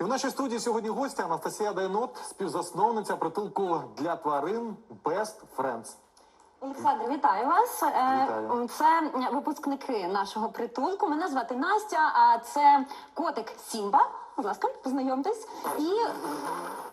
І в нашій студії сьогодні гостя Анастасія Дайнот, співзасновниця притулку для тварин Best Friends. Олександр, вітаю вас. Е, Вітаю. Це випускники нашого притулку. Мене звати Настя, а це котик Сімба. Будь ласка, познайомтесь. І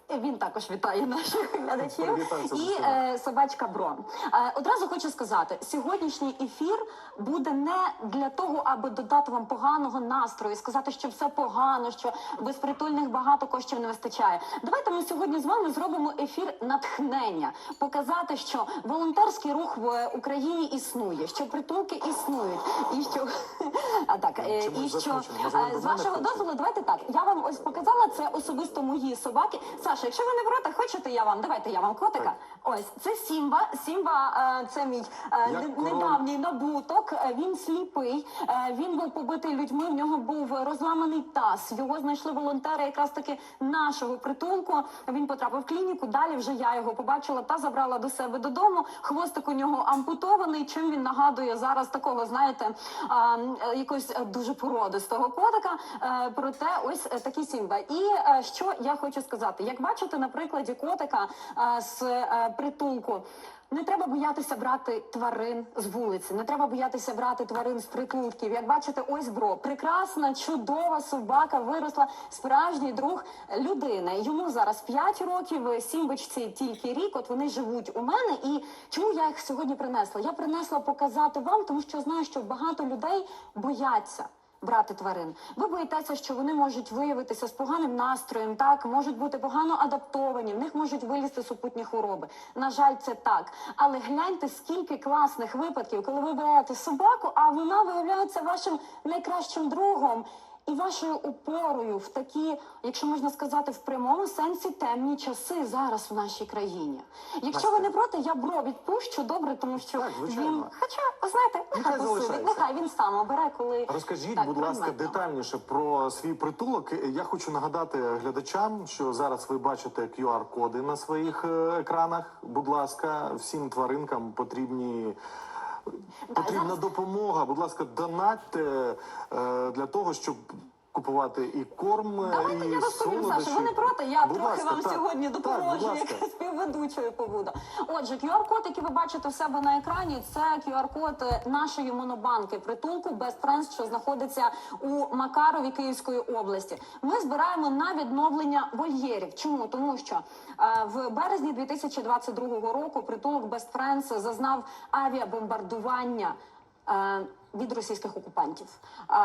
він також вітає наших глядачів. І е, собачка Брон. Е, Одразу хочу сказати: сьогоднішній ефір буде не для того, аби додати вам поганого настрою, сказати, що все погано, що безпритульних багато коштів не вистачає. Давайте ми сьогодні з вами зробимо ефір натхнення, показати, що волонтерський рух в Україні існує, що притулки існують, і що а так е, і що е, з вашого дозволу, давайте так. Я вам ось показала це особисто мої собаки. Саша, якщо ви не проти, хочете я вам? Давайте я вам котика. Ось це Сімба. Сімба е, це мій е, Як не- король. недавній набуток. Е, Він сліпий. Е, Він був побитий людьми. В нього був розламаний таз. Його знайшли волонтери, якраз таки нашого притулку. Він потрапив в клініку. Далі вже я його побачила та забрала до себе додому. Хвостик у нього ампутований. Чим він нагадує зараз такого, знаєте, а, м, е, якогось е, дуже породистого котика. Е, Проте ось е, такі сімба. І е, що я хочу сказати, як бачите на прикладі котика е, з е, притулку. Не треба боятися брати тварин з вулиці, не треба боятися брати тварин з притулків. Як бачите, ось бро, прекрасна, чудова собака виросла, справжній друг людини. Йому зараз 5 років, сімбочці тільки рік. От вони живуть у мене. І чому я їх сьогодні принесла? Я принесла показати вам, тому що знаю, що багато людей бояться брати тварин. Ви боїтеся, що вони можуть виявитися з поганим настроєм, так можуть бути погано адаптовані, в них можуть вилізти супутні хвороби. На жаль, це так. Але гляньте, скільки класних випадків, коли ви берете собаку, а вона виявляється вашим найкращим другом. І вашою опорою в такі, якщо можна сказати, в прямому сенсі темні часи зараз в нашій країні. Якщо ви не проти, я бро відпущу добре, тому що Так, він, хоча знаєте, Нехай нехай посидить, нехай він сам обере, коли Розкажіть, Так, будь ласка, детальніше про свій притулок. Я хочу нагадати глядачам, що зараз ви бачите QR-коди на своїх е, екранах. Будь ласка, всім тваринкам потрібні. Потрібна допомога. Будь ласка, донатьте е, для того, щоб купувати і корм, Давайте і я розповім, солодощі. Саша. Ви не проти, я Будь трохи ласка, вам так. сьогодні Так, допоможу, будь як співведучою побуду. Отже, QR-код, який ви бачите в себе на екрані, це QR-код нашої монобанки притулку Best Friends, що знаходиться у Макарові Київської області. Ми збираємо на відновлення вольєрів. Чому? Тому що е, в березні 2022 року притулок Best Friends зазнав авіабомбардування. е, Від російських окупантів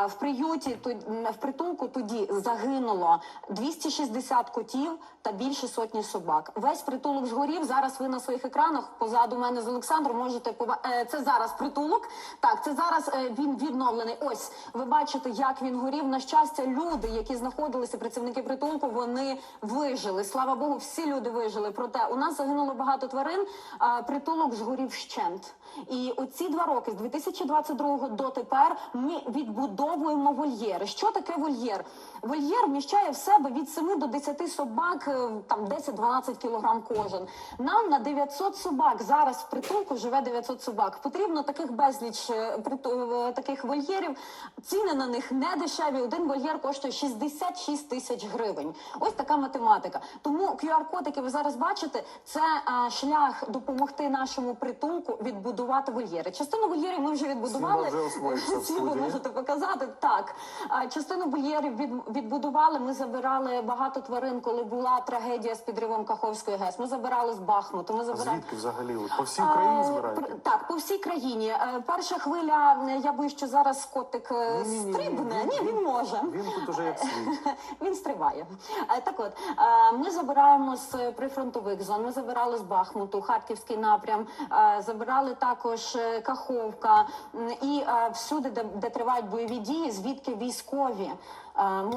в приюті в притулку тоді загинуло 260 котів та більше сотні собак. Весь притулок згорів. Зараз ви на своїх екранах позаду мене з Олександром можете. Е, Це зараз притулок. Так, це зараз е, він відновлений. Ось ви бачите, як він горів. На щастя, люди, які знаходилися, працівники притулку, вони вижили. Слава Богу, всі люди вижили. Проте у нас загинуло багато тварин. Притулок згорів вщент. І оці два роки з 2022 до тепер ми відбудовуємо вольєри. Що таке вольєр? Вольєр вміщає в себе від 7 до 10 собак, е, там 10-12 кілограм кожен. Нам на 900 собак зараз в притулку живе 900 собак. Потрібно таких безліч е, е, таких вольєрів. Ціни на них не дешеві. Один вольєр коштує 66 тисяч гривень. Ось така математика. Тому QR-код, який ви зараз бачите, це а, шлях допомогти нашому притулку відбудувати вольєри. Частину вольєрів ми вже відбудували. Сімба в Сімба студії. можете показати. Так, частину вольєрів від, відбудували. Ми забирали багато тварин, коли була трагедія з підривом Каховської ГЕС. Ми забирали з Бахмуту. Ми забирали. звідки взагалі? По всій Україні Е, збираєте? Так, по всій країні. Е, Перша хвиля, е, я боюсь, що зараз котик е, стрибне. Ні, він може. Він тут уже як свій. Він стрибає. Так от, ми забираємо з прифронтових зон, ми забирали з Бахмуту, Харківський напрям, забирали також Каховка і е, всюди, де, де тривають бойові дії, звідки військові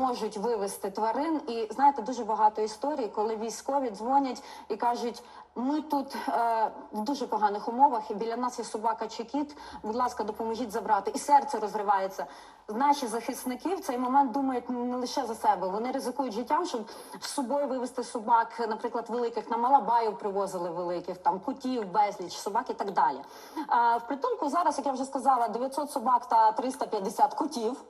можуть вивезти тварин. І знаєте, дуже багато історій, коли військові дзвонять і кажуть. Ми тут е, в дуже поганих умовах, і біля нас є собака чи кіт. Будь ласка, допоможіть забрати. І серце розривається. Наші захисники в цей момент думають не лише за себе. Вони ризикують життям, щоб з собою вивезти собак, наприклад, великих на Малабаю привозили великих, там кутів, безліч собак і так далі. Е, в притулку зараз, як я вже сказала, 900 собак та 350 котів.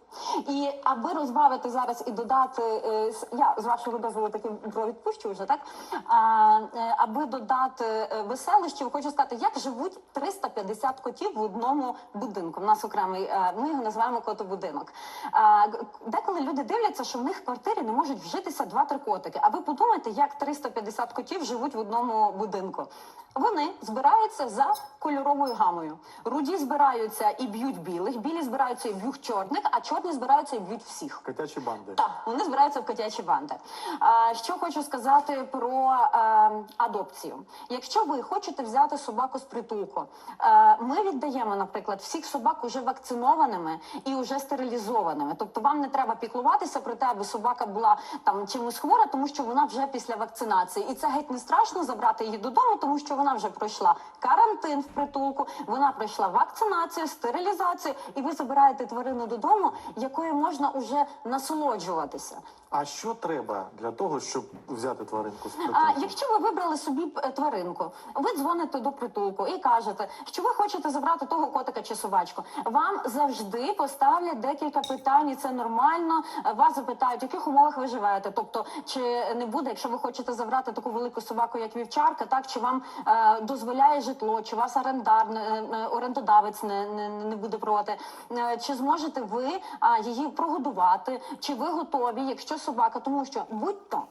І аби розбавити зараз і додати, е, я з вашого дозволу таки про відпущу вже так. А, е, аби додати е, веселощів, хочу сказати, як живуть 350 котів в одному будинку. У нас окремий, ми його називаємо котобудинок. А, Деколи люди дивляться, що в них в квартирі не можуть вжитися два-три котики. А ви подумайте, як 350 котів живуть в одному будинку. Вони збираються за кольоровою гамою. Руді збираються і б'ють білих, білі збираються і б'ють чорних, а чорні збираються і б'ють всіх. Котячі банди. Так, вони збираються в котячі банди. А, що хочу сказати про е, адопцію. Якщо ви хочете взяти собаку з притулку, е, ми віддаємо, наприклад, всіх собак уже вакцинованими і вже стерилізованими. Тобто вам не треба піклуватися про те, аби собака була там чимось хвора, тому що вона вже після вакцинації. І це геть не страшно забрати її додому, тому що вона вже пройшла карантин в притулку, вона пройшла вакцинацію, стерилізацію, і ви забираєте тварину додому, якою можна уже насолоджуватися. А що треба для того, щоб взяти тваринку з притулку? А якщо ви вибрали собі е, тваринку, ви дзвоните до притулку і кажете, що ви хочете забрати того котика чи собачку. Вам завжди поставлять декілька питань, і це нормально. Е, Вас запитають, в яких умовах ви живете. Тобто, чи не буде, якщо ви хочете забрати таку велику собаку, як вівчарка, так чи вам е, дозволяє житло, чи вас орендар не- е, орендодавець не, не, не буде проти, Е, чи зможете ви а, її прогодувати, чи ви готові, якщо собака, тому що будь-то.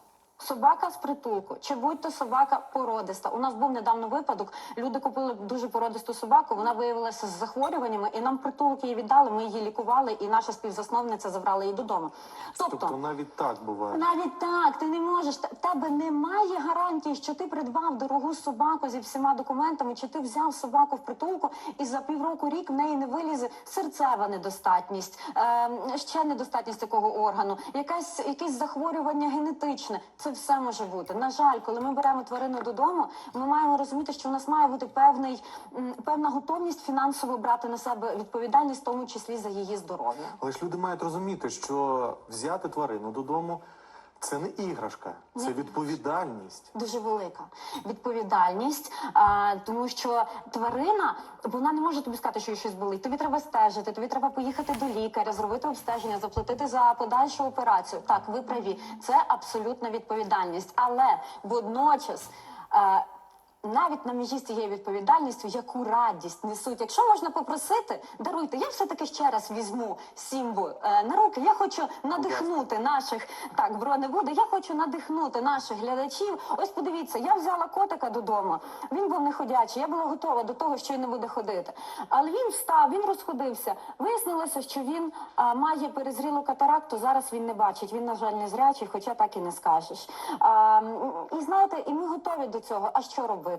Собака з притулку, чи будь-то собака породиста. У нас був недавно випадок. Люди купили дуже породисту собаку. Вона виявилася з захворюваннями, і нам притулок її віддали. Ми її лікували, і наша співзасновниця забрала її додому. Тобто, Тобто навіть так буває. навіть так, ти не можеш. В тебе немає гарантії, що ти придбав дорогу собаку зі всіма документами, чи ти взяв собаку в притулку, і за півроку рік в неї не вилізе серцева недостатність, е, ще недостатність такого органу, якась якесь захворювання генетичне. Це все може бути. На жаль, коли ми беремо тварину додому, ми маємо розуміти, що у нас має бути певний певна готовність фінансово брати на себе відповідальність, в тому числі за її здоров'я. Але ж люди мають розуміти, що взяти тварину додому це не іграшка, це відповідальність. дуже велика відповідальність, а, тому що тварина вона не може тобі сказати, що їй щось болить. Тобі треба стежити, тобі треба поїхати до лікаря, зробити обстеження, заплатити за подальшу операцію. Так, ви праві, це абсолютна відповідальність, але водночас. е, навіть на межі з цією відповідальністю, яку радість несуть. Якщо можна попросити, даруйте, я все таки ще раз візьму сімбу е, на руки. Я хочу надихнути наших так, бро не буде. Я хочу надихнути наших глядачів. Ось подивіться, я взяла котика додому. Він був не ходячий. Я була готова до того, що він не буде ходити. Але він встав, він розходився. Вияснилося, що він а, має перезрілу катаракту. Зараз він не бачить. Він, на жаль, не зрячий, хоча так і не скажеш. А, і знаєте, і ми готові до цього. А що робити?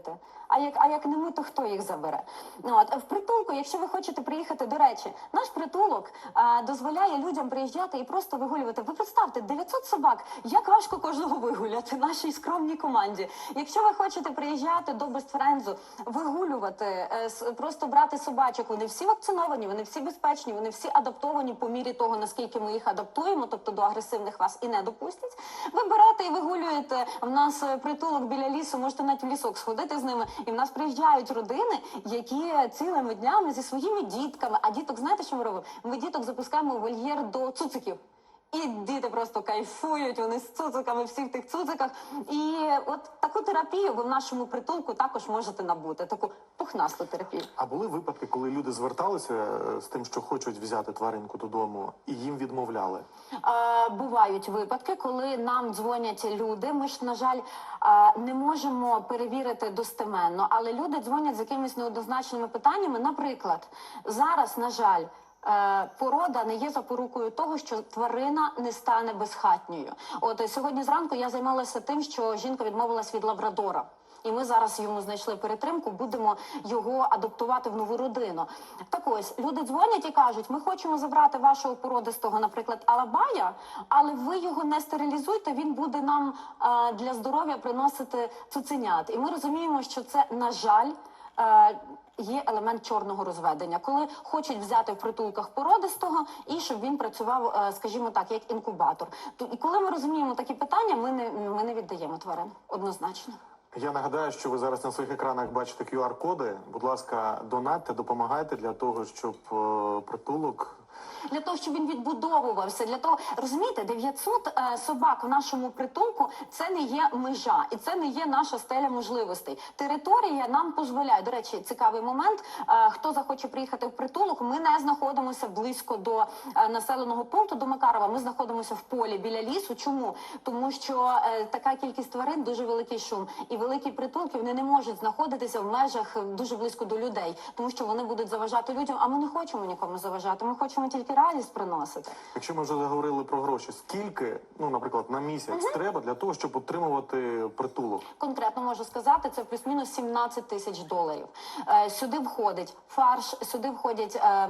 А як, а як не ми, то хто їх забере? Ну, От в притулку, якщо ви хочете приїхати, до речі, наш притулок а, дозволяє людям приїжджати і просто вигулювати. Ви представте, 900 собак. Як важко кожного вигуляти нашій скромній команді. Якщо ви хочете приїжджати до Бестфрензу, вигулювати, е, просто брати собачок, вони всі вакциновані, вони всі безпечні, вони всі адаптовані по мірі того, наскільки ми їх адаптуємо, тобто до агресивних вас і не допустять. Ви берете і вигулюєте. В нас е, притулок біля лісу, можете навіть в лісок сходити з ними. І в нас приїжджають родини, які цілими днями зі своїми дітками. А діток, знаєте, що ми робимо? Ми діток запускаємо в вольєр до цуциків. І діти просто кайфують, вони з цуциками всі в тих цуциках. І от таку терапію ви в нашому притулку також можете набути, таку пухнасту терапію. А були випадки, коли люди зверталися е, з тим, що хочуть взяти тваринку додому, і їм відмовляли. Е, бувають випадки, коли нам дзвонять люди. Ми ж, на жаль, не можемо перевірити достеменно, але люди дзвонять з якимись неоднозначними питаннями. Наприклад, зараз, на жаль. Е, порода не є запорукою того, що тварина не стане безхатньою. От е, сьогодні зранку я займалася тим, що жінка відмовилась від лабрадора. І ми зараз йому знайшли перетримку, будемо його адаптувати в нову родину. Так ось люди дзвонять і кажуть: ми хочемо забрати вашого породистого, наприклад, алабая, але ви його не стерилізуйте. Він буде нам е, для здоров'я приносити цуценят. І ми розуміємо, що це на жаль. е, Є елемент чорного розведення, коли хочуть взяти в притулках породистого і щоб він працював, е, скажімо так, як інкубатор. То і коли ми розуміємо такі питання, ми не ми не віддаємо тварин однозначно. Я нагадаю, що ви зараз на своїх екранах бачите QR-коди. Будь ласка, донатьте, допомагайте для того, щоб е, притулок для того, щоб він відбудовувався, для того розумієте, 900 е, собак в нашому притулку це не є межа, і це не є наша стеля можливостей. Територія нам дозволяє. До речі, цікавий момент. Е, хто захоче приїхати в притулок, ми не знаходимося близько до е, населеного пункту до Макарова. Ми знаходимося в полі біля лісу. Чому? Тому що е, така кількість тварин дуже великий шум, і великі притулки вони не можуть знаходитися в межах е, дуже близько до людей, тому що вони будуть заважати людям. А ми не хочемо нікому заважати. Ми хочемо тільки радість приносити. Якщо ми вже заговорили про гроші, скільки, ну наприклад, на місяць треба для того, щоб утримувати притулок? Конкретно можу сказати, це плюс-мінус 17 тисяч доларів. Е, сюди входить фарш, сюди входять. Е,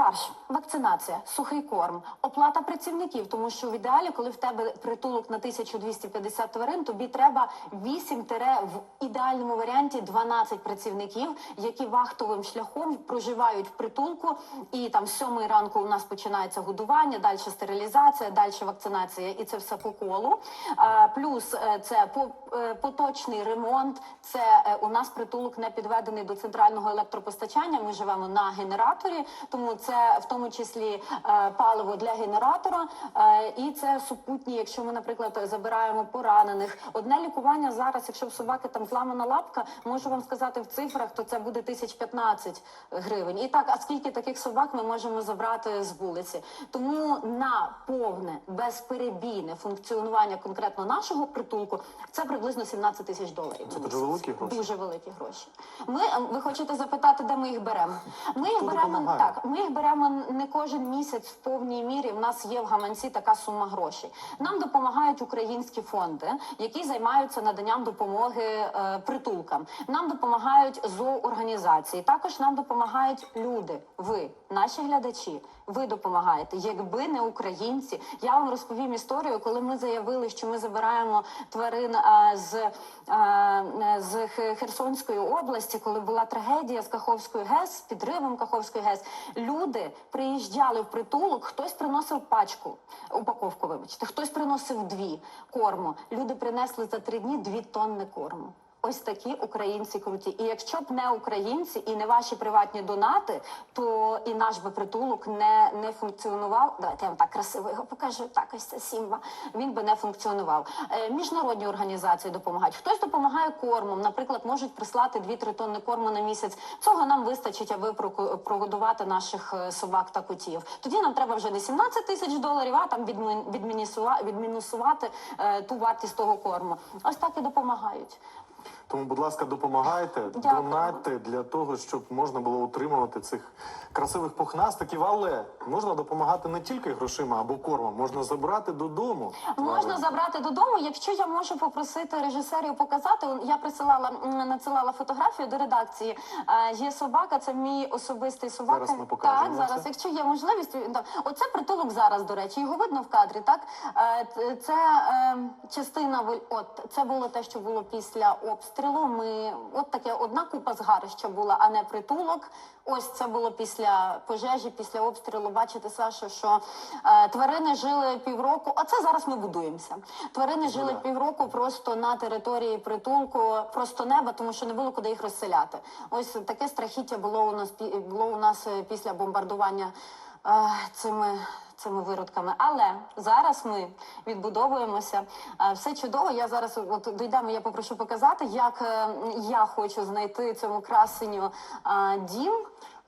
Фарш, вакцинація, сухий корм, оплата працівників, тому що в ідеалі, коли в тебе притулок на 1250 тварин, тобі треба 8 тире в ідеальному варіанті 12 працівників, які вахтовим шляхом проживають в притулку. І там 7 ранку у нас починається годування, далі стерилізація, далі вакцинація, і це все по колу. Е, Плюс е, це е, поточний ремонт. Це у нас притулок не підведений до центрального електропостачання. Ми живемо на генераторі, тому це в тому числі е, паливо для генератора, е, і це супутні. Якщо ми, наприклад, забираємо поранених, одне лікування зараз, якщо в собаки там зламана лапка, можу вам сказати в цифрах, то це буде 1015 гривень. І так, а скільки таких собак ми можемо забрати з вулиці? Тому на повне безперебійне функціонування конкретно нашого притулку це приблизно 17 тисяч доларів. Це дуже великі гроші. Дуже великі гроші. Ми е, ви хочете запитати, де ми їх беремо? Ми їх беремо так. Ми їх беремо не кожен місяць в повній мірі. У нас є в гаманці така сума грошей. Нам допомагають українські фонди, які займаються наданням допомоги е, притулкам. Нам допомагають зооорганізації. Також нам допомагають люди. Ви, наші глядачі. Ви допомагаєте. Якби не українці, я вам розповім історію, коли ми заявили, що ми забираємо тварин е, з, е, з Херсонської області, коли була трагедія з Каховською ГЕС, з підривом Каховської ГЕС. Люди приїжджали в притулок, хтось приносив пачку, упаковку, вибачте, хтось приносив дві корму. Люди принесли за три дні дві тонни корму. Ось такі українці круті. І якщо б не українці і не ваші приватні донати, то і наш би притулок не, не функціонував. Давайте я вам так красиво його покажу. Так, ось це Сімба. Він би не функціонував. Е, міжнародні організації допомагають. Хтось допомагає кормом. Наприклад, можуть прислати 2-3 тонни корму на місяць. Цього нам вистачить, аби прогодувати наших е, собак та котів. Тоді нам треба вже не 17 тисяч доларів, а там відмін- відмінісува- відмінусувати е, ту вартість того корму. Ось так і допомагають. Тому, будь ласка, допомагайте, Дякую. донатьте для того, щоб можна було утримувати цих красивих пухнастиків, але можна допомагати не тільки грошима або кормом, можна забрати додому. Можна забрати додому, якщо я можу попросити режисерів показати. Я присилала надсилала фотографію до редакції. Е, Є собака, це мій особистий собака. Зараз ми покажемо Так, зараз, це. якщо є можливість, він оце притулок зараз. До речі, його видно в кадрі. Так Е, це е, частина От це було те, що було після обстрілу. Ми от таке одна купа згарища була, а не притулок. Ось це було після пожежі, після обстрілу. Бачите, Саша, що е, тварини жили півроку. Оце зараз ми будуємося. Тварини жили півроку просто на території притулку, просто неба, тому що не було куди їх розселяти. Ось таке страхіття було у нас було у нас е, після бомбардування е, цими. Цими виродками, але зараз ми відбудовуємося. Е, Все чудово. Я зараз от дійдемо. Я попрошу показати, як е, я хочу знайти цьому красенню е, дім.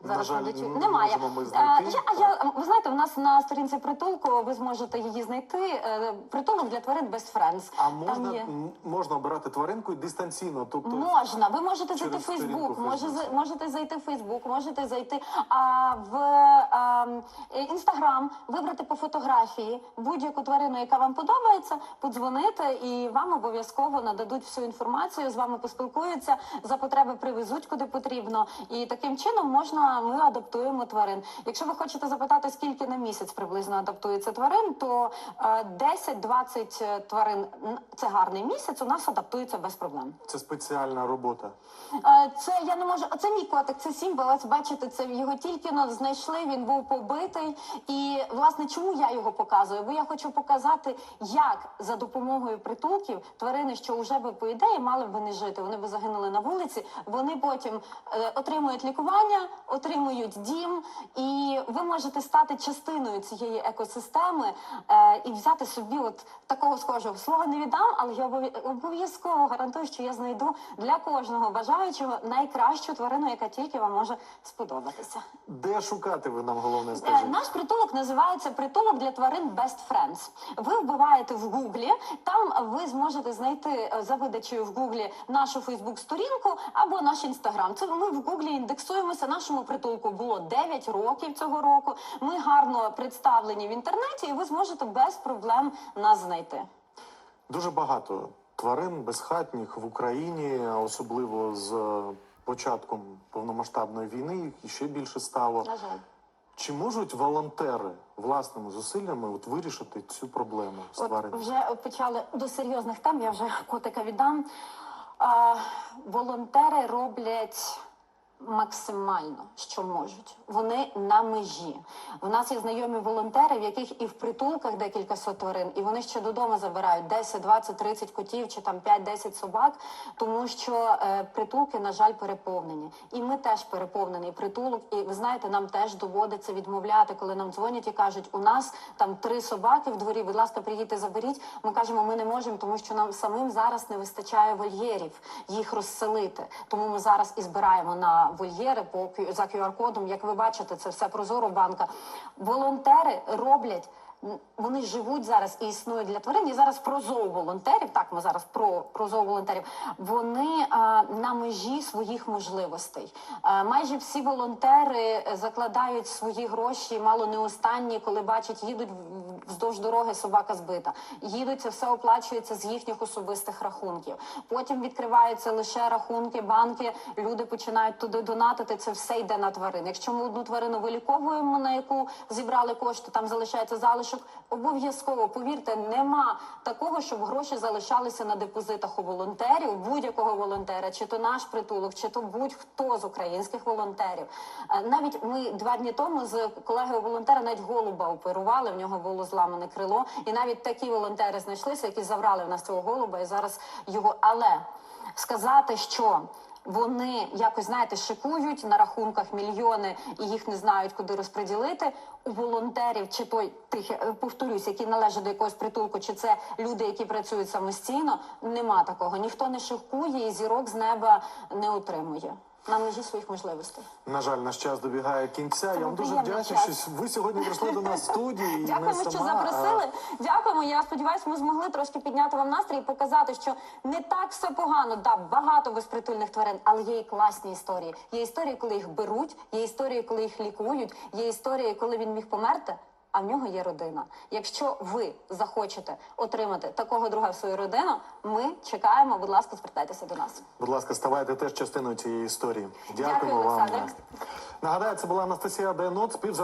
Зараз жаль, глядачі- не немає. ми Е, знайти. я, а я ви знаєте, у нас на сторінці притулку ви зможете її знайти. е, Притулок для тварин без Friends. А Там можна, є. можна обирати тваринку дистанційно, тобто Можна, ви можете зайти в Фейсбук, може, можете зайти в Фейсбук, можете зайти а, в Інстаграм, вибрати по фотографії будь-яку тварину, яка вам подобається, подзвонити, і вам обов'язково нададуть всю інформацію, з вами поспілкуються, за потреби привезуть куди потрібно. І таким чином можна ми адаптуємо тварин. Якщо ви хочете запитати, скільки на місяць приблизно адаптується тварин, то е, 10-20 тварин це гарний місяць. У нас адаптується без проблем. це спеціальна робота. Е, Це я не можу. Це мій котик, це Сімба. Ось бачите, це його тільки но знайшли. Він був побитий. І власне, чому я його показую? Бо я хочу показати, як за допомогою притулків тварини, що вже би по ідеї мали б не жити. Вони би загинули на вулиці. Вони потім е, отримують лікування, отримують дім, і ви можете стати частиною цієї екосистеми е, і взяти собі от такого схожого слова не віддам, але я обов'я- обов'язково гарантую, що я знайду для кожного бажаючого найкращу тварину, яка тільки вам може сподобатися. Де шукати ви нам головне Е. Наш притулок називається притулок для тварин Best Friends. Ви вбиваєте в Гуглі. Там ви зможете знайти е, за видачею в Гуглі нашу Фейсбук-сторінку або наш інстаграм. Це ми в Гуглі індексуємося. Нашому притулку було 9 років цього року. Ми гарно представлені в інтернеті, і ви зможете без проблем нас знайти. Дуже багато тварин безхатніх в Україні, особливо з е, початком повномасштабної війни, їх ще більше стало. На жаль. Чи можуть волонтери власними зусиллями от вирішити цю проблему з тваринами? вже почали до серйозних тем, я вже котика віддам. А, волонтери роблять максимально, що можуть. Вони на межі. У нас є знайомі волонтери, в яких і в притулках декілька сот тварин, і вони ще додому забирають 10, 20, 30 котів чи там 5-10 собак, тому що е, притулки, на жаль, переповнені. І ми теж переповнений притулок. І ви знаєте, нам теж доводиться відмовляти, коли нам дзвонять і кажуть, у нас там три собаки в дворі. Будь ласка, приїдьте, заберіть. Ми кажемо, ми не можемо, тому що нам самим зараз не вистачає вольєрів їх розселити. Тому ми зараз і збираємо на вольєри по за QR-кодом. Як ви бачите, це все прозоро банка. Волонтери роблять. Вони живуть зараз і існують для тварин. І зараз про зооволонтерів. Так, ми зараз про, про зооволонтерів. Вони а, на межі своїх можливостей. А, майже всі волонтери е, закладають свої гроші, мало не останні, коли бачать, їдуть вздовж дороги, собака збита. Їдуть, це все оплачується з їхніх особистих рахунків. Потім відкриваються лише рахунки, банки. Люди починають туди донатити. Це все йде на тварин. Якщо ми одну тварину виліковуємо, на яку зібрали кошти, там залишається залишок. Обов'язково повірте, нема такого, щоб гроші залишалися на депозитах у волонтерів, будь-якого волонтера, чи то наш притулок, чи то будь-хто з українських волонтерів. Е, Навіть ми два дні тому з колегою волонтера навіть голуба оперували. В нього було зламане крило, і навіть такі волонтери знайшлися, які забрали в нас цього голуба, і зараз його. Але сказати, що вони якось знаєте шикують на рахунках мільйони і їх не знають, куди розподілити. У волонтерів чи той тих е, повторюсь, які належать до якогось притулку, чи це люди, які працюють самостійно. Нема такого. Ніхто не шикує і зірок з неба не отримує на межі своїх можливостей. На жаль, наш час добігає кінця. Я вам дуже приємний вдячний, час. що ви сьогодні прийшли до нас в студії. і не що сама, запросили. Дякуємо. Я сподіваюся, ми змогли трошки підняти вам настрій і показати, що не так все погано. Да, багато безпритульних тварин, але є і класні історії. Є історії, коли їх беруть, є історії, коли їх лікують, є історії, коли він міг померти. А в нього є родина. Якщо ви захочете отримати такого друга в свою родину, ми чекаємо. Будь ласка, звертайтеся до нас. Будь ласка, ставайте теж частиною цієї історії. Дякую, Дякуємо вам. Олександре. Нагадаю, це була Анастасія Денот, співзасновниця